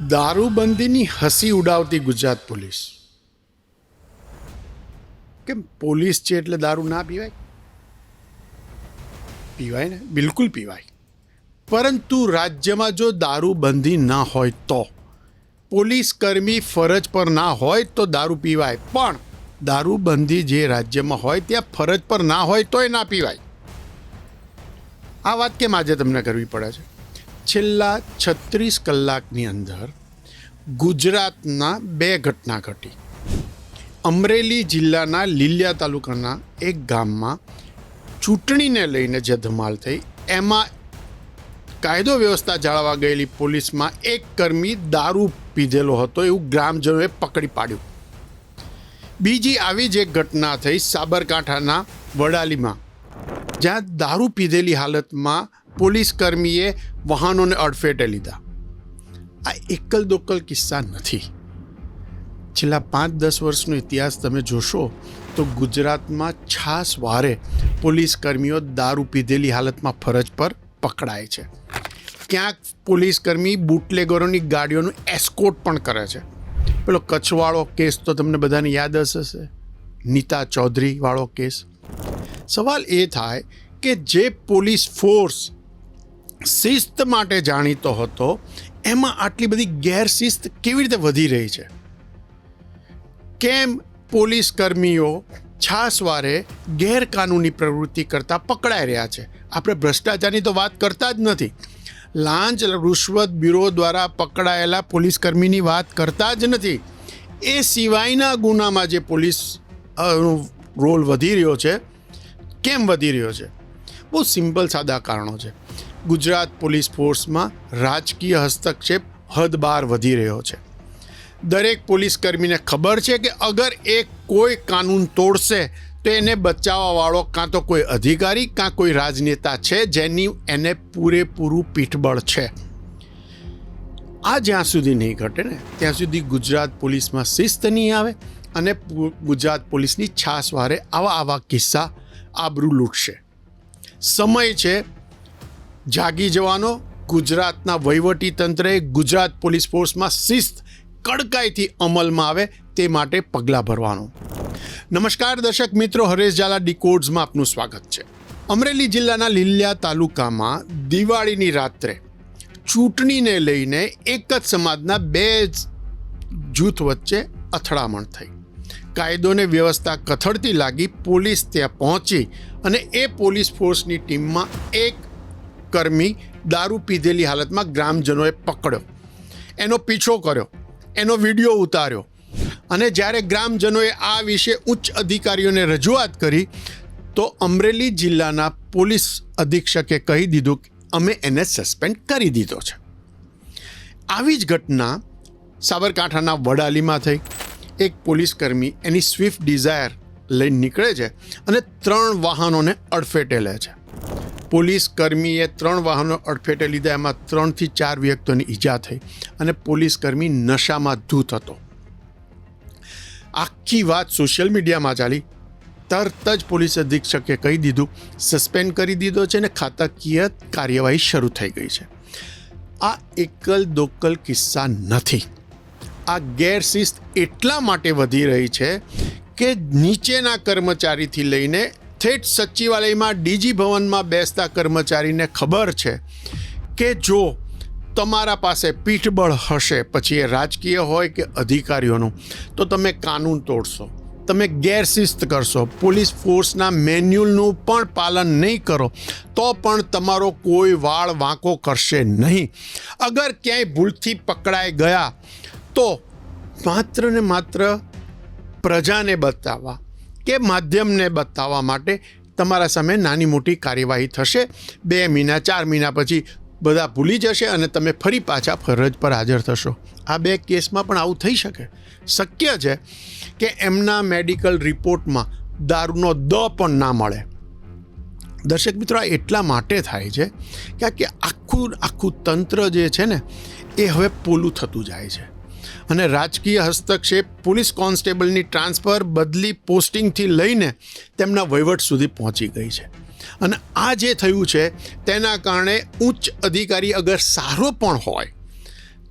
દારૂબંધીની હસી ઉડાવતી ગુજરાત પોલીસ. કેમ પોલીસ છે એટલે દારૂ ના પીવાય? પીવાય ને? બિલકુલ પીવાય. પરંતુ રાજ્યમાં જો દારૂબંધી ના હોય તો, પોલીસ કર્મી ફરજ પર ના હોય તો દારૂ પીવાય. પણ દારૂબંધી જે રાજ્યમાં હોય ત્યાં ફરજ પર ના હોય તોય ના પીવાય. આ વાત કેમ આજે તમને કરવી પડે છે? છેલ્લા છત્રીસ કલાકની અંદર ગુજરાતના બે ઘટના ઘટી. અમરેલી જિલ્લાના લીલિયા તાલુકાના એક ગામમાં ચૂંટણીને લઈને જે ધમાલ થઈ, એમાં કાયદો વ્યવસ્થા જાળવવા ગયેલી પોલીસમાં એક કર્મી દારૂ પીધેલો હતો એવું ગ્રામજનોએ પકડી પાડ્યું. બીજી આવી જ એક ઘટના થઈ સાબરકાંઠાના વડાલીમાં, જ્યાં દારૂ પીધેલી હાલતમાં પોલીસ કર્મીએ વાહનોને અડફેટે લીધા. આ એકલ દોકલ કિસ્સા નથી. છેલ્લા પાંચ દસ વર્ષનો ઇતિહાસ તમે જોશો તો ગુજરાતમાં છાસ વારે પોલીસ કર્મીઓ દારૂ પીધેલી હાલતમાં ફરજ પર પકડાય છે. ક્યાંક પોલીસ કર્મી બુટલેગરોની ગાડીઓનું એસ્કોટ પણ કરે છે. પેલો કચ્છવાળો કેસ તો તમને બધાને યાદ હશે. નીતા ચૌધરીવાળો કેસ. સવાલ એ થાય કે જે પોલીસ ફોર્સ શિસ્ત માટે જાણીતો હતો, એમાં આટલી બધી ગેરશિસ્ત કેવી રીતે વધી રહી છે? કેમ પોલીસ કર્મીઓ છાસવારે ગેરકાનૂની પ્રવૃત્તિ કરતા પકડાઈ રહ્યા છે? આપણે ભ્રષ્ટાચારની તો વાત કરતા જ નથી. લાંચ રૂશ્વત બ્યુરો દ્વારા પકડાયેલા પોલીસ કર્મીની વાત કરતા જ નથી. એ સિવાયના ગુનામાં જે પોલીસ રોલ વધી રહ્યો છે, કેમ વધી રહ્યો છે? બહુ સિમ્પલ, સાદા કારણો છે. ગુજરાત પોલીસ ફોર્સમાં રાજકીય હસ્તક્ષેપ હદ બહાર વધી રહ્યો છે. દરેક પોલીસ કર્મીને ખબર છે કે અગર એ કોઈ કાનૂન તોડશે, તો એને બચાવવાવાળો કાં તો કોઈ અધિકારી, કાં કોઈ રાજનેતા છે, જેની એને પૂરેપૂરું પીઠબળ છે. આ જ્યાં સુધી નહીં ઘટે ને, ત્યાં સુધી ગુજરાત પોલીસમાં શિસ્ત નહીં આવે અને ગુજરાત પોલીસની છાસવારે આવા આવા કિસ્સા આબરૂ લૂંટશે. સમય છે જાગી જવાનો ગુજરાતના વહીવટી તંત્રએ ગુજરાત પોલીસ ફોર્સમાં શિસ્ત કડકાઈથી અમલમાં આવે તે માટે પગલાં ભરવાનું. નમસ્કાર દર્શક મિત્રો, હરેશ ઝાલા ડીકોડ્સમાં આપનું સ્વાગત છે. અમરેલી જિલ્લાના લીલિયા તાલુકામાં દિવાળીની રાત્રે ચૂંટણીને લઈને એક જ સમાજના બે જૂથ વચ્ચે અથડામણ થઈ. કાયદોને વ્યવસ્થા કથળતી લાગી પોલીસ ત્યાં પહોંચી અને એ પોલીસ ફોર્સની ટીમમાં એક કર્મી દારૂ પીધેલી હાલતમાં ગ્રામજનોએ પકડ્યો. એનો પીછો કર્યો. એનો વીડિયો ઉતાર્યો. અને જ્યારે ગ્રામજનોએ આ વિશે ઉચ્ચ અધિકારીઓને રજૂઆત કરી, તો અમરેલી જિલ્લાના પોલીસ અધિક્ષકે કહી દીધું કે અમે એને સસ્પેન્ડ કરી દીધો છે. આવી જ ઘટના સાબરકાંઠાના વડાલીમાં થઈ. એક પોલીસ કર્મી એની સ્વિફ્ટ ડિઝાયર લઈને નીકળે છે અને ત્રણ વાહનોને અડફેટે લે છે. પોલીસ કર્મીએ ત્રણ વાહનો અડફેટે લીધા, એમાં ત્રણથી ચાર વ્યક્તિઓની ઈજા થઈ અને પોલીસ કર્મી નશામાં ધૂત હતો. આખી વાત સોશિયલ મીડિયામાં ચાલી. તરત જ પોલીસ અધિક્ષકે કહી દીધું, સસ્પેન્ડ કરી દીધો છે અને ખાતાકીય કાર્યવાહી શરૂ થઈ ગઈ છે. આ એકલ દોકલ કિસ્સા નથી. આ ગેરશિસ્ત એટલા માટે વધી રહી છે કે નીચેના કર્મચારીથી લઈને થેટ સચિવાલયમાં ડીજી ભવનમાં બેસતા કર્મચારીને ખબર છે કે જો તમારા પાસે પીઠબળ હશે, પછી એ રાજકીય હોય કે અધિકારીઓનું, તો તમે કાનૂન તોડશો, તમે ગેરશિસ્ત કરશો, પોલીસ ફોર્સના મેન્યુઅલનું પણ પાલન નહીં કરો, તો પણ તમારો કોઈ વાળ વાંકો કરશે નહીં. અગર ક્યાંય ભૂલથી પકડાઈ ગયા, તો માત્ર ને માત્ર પ્રજાને બતાવવા કે માધ્યમને બતાવવા માટે તમારા સામે નાની મોટી કાર્યવાહી થશે. બે મહિના, ચાર મહિના પછી બધા ભૂલી જશે અને તમે ફરી પાછા ફરજ પર હાજર થશો. આ બે કેસમાં પણ આવું થઈ શકે. શક્ય છે કે એમના મેડિકલ રિપોર્ટમાં દારૂનો દ પણ ના મળે. દર્શક મિત્રો, આ એટલા માટે થાય છે કે કે આખું આખું તંત્ર જે છે ને, એ હવે પોલું થતું જાય છે. અને રાજકીય હસ્તક્ષેપ પોલીસ કોન્સ્ટેબલની ટ્રાન્સફર બદલી પોસ્ટિંગથી લઈને તેમના વહીવટ સુધી પહોંચી ગઈ છે. અને આ જે થયું છે, તેના કારણે ઉચ્ચ અધિકારી અગર સારો પણ હોય,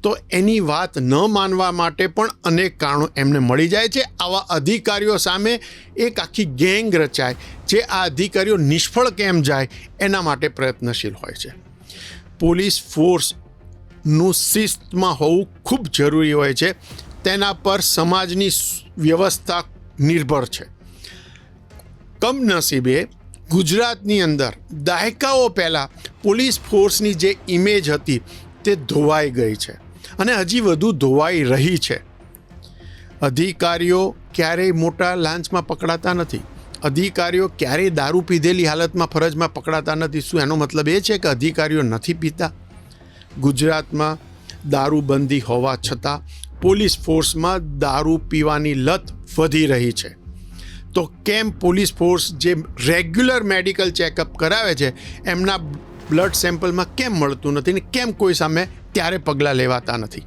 તો એની વાત ન માનવા માટે પણ અનેક કારણો એમને મળી જાય છે. આવા અધિકારીઓ સામે એક આખી ગેંગ રચાય, જે આ અધિકારીઓ નિષ્ફળ કેમ જાય એના માટે પ્રયત્નશીલ હોય છે. પોલીસ ફોર્સનું શિસ્તમાં હોવું ખૂબ જરૂરી હોય છે. તેના પર સમાજની વ્યવસ્થા નિર્ભર છે. કમનસીબે ગુજરાતની અંદર દાયકાઓ પહેલાં પોલીસ ફોર્સની જે ઇમેજ હતી તે ધોવાઈ ગઈ છે અને હજી વધુ ધોવાઈ રહી છે. અધિકારીઓ ક્યારેય મોટા લાંચમાં પકડાતા નથી. અધિકારીઓ ક્યારેય દારૂ પીધેલી હાલતમાં ફરજમાં પકડાતા નથી. શું એનો મતલબ એ છે કે અધિકારીઓ નથી પીતા? ગુજરાતમાં દારૂબંધી હોવા છતાં પોલીસ ફોર્સમાં દારૂ પીવાની લત વધી રહી છે. તો કેમ પોલીસ ફોર્સ જે રેગ્યુલર મેડિકલ ચેકઅપ કરાવે છે, એમના બ્લડ સેમ્પલમાં કેમ મળતું નથી ને કેમ કોઈ સામે ત્યારે પગલાં લેવાતા નથી?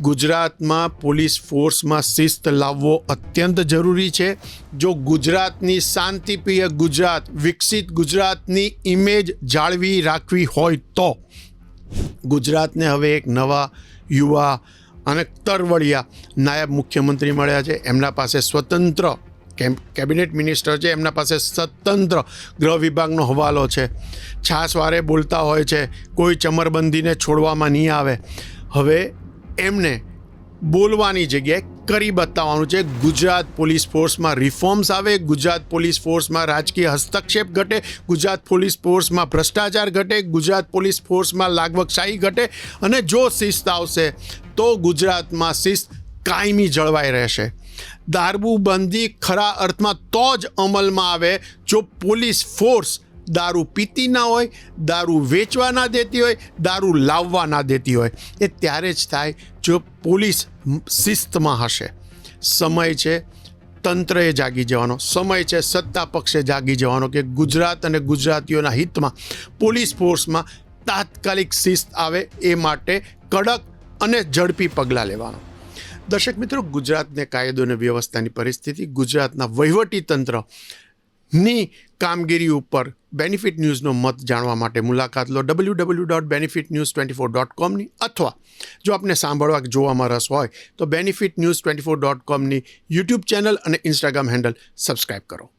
ગુજરાતમાં પોલીસ ફોર્સમાં શિસ્ત લાવવો અત્યંત જરૂરી છે. જો ગુજરાતની શાંતિપ્રિય ગુજરાત, વિકસિત ગુજરાતની ઇમેજ જાળવી રાખવી હોય તો ગુજરાતને હવે એક નવા યુવા અને તરવડિયા નાયબ મુખ્યમંત્રી મળ્યા છે. એમના પાસે સ્વતંત્ર કેબિનેટ મિનિસ્ટર છે. એમના પાસે સ્વતંત્ર ગૃહ વિભાગનો હવાલો છે. છાસવારે બોલતા હોય છે. કોઈ ચમરબંધીને છોડવામાં નહીં આવે. હવે એમને બોલવાની જગ્યાએ કરી બતાવવાનું છે. ગુજરાત પોલીસ ફોર્સમાં રિફોર્મ્સ આવે, ગુજરાત પોલીસ ફોર્સમાં રાજકીય હસ્તક્ષેપ ઘટે, ગુજરાત પોલીસ ફોર્સમાં ભ્રષ્ટાચાર ઘટે, ગુજરાત પોલીસ ફોર્સમાં લાગવકશાહી ઘટે અને જો શિસ્ત આવશે, તો ગુજરાતમાં શિસ્ત કાયમી જળવાઈ રહેશે. દારૂબંધી ખરા અર્થમાં તો જ અમલમાં આવે જો પોલીસ ફોર્સ દારૂ પીતી ના હોય, દારૂ વેચવા ના દેતી હોય, દારૂ લાવવા ના દેતી હોય. એ ત્યારે જ થાય જો પોલીસ શિસ્તમાં હશે. સમય છે, તંત્રએ જાગી જવાનો. સમય છે, સત્તા પક્ષે જાગી જવાનો કે ગુજરાત અને ગુજરાતીઓના હિતમાં પોલીસ ફોર્સમાં તાત્કાલિક શિસ્ત આવે એ માટે કડક અને ઝડપી પગલાં લેવાનો. દર્શક મિત્રો, ગુજરાતને કાયદો અને વ્યવસ્થાની પરિસ્થિતિ, ગુજરાતના વહીવટી તંત્રની કામગીરી ઉપર બેનિફિટ ન્યૂઝનો મત જાણવા માટે મુલાકાત લો W W dot Benefit News twenty four dot કોમની અથવા જો આપને સાંભળવા કે જોવામાં રસ હોય, તો benefit news twenty four dot કોમની YouTube channel અને ઇન્સ્ટાગ્રામ હેન્ડલ સબસ્ક્રાઇબ કરો.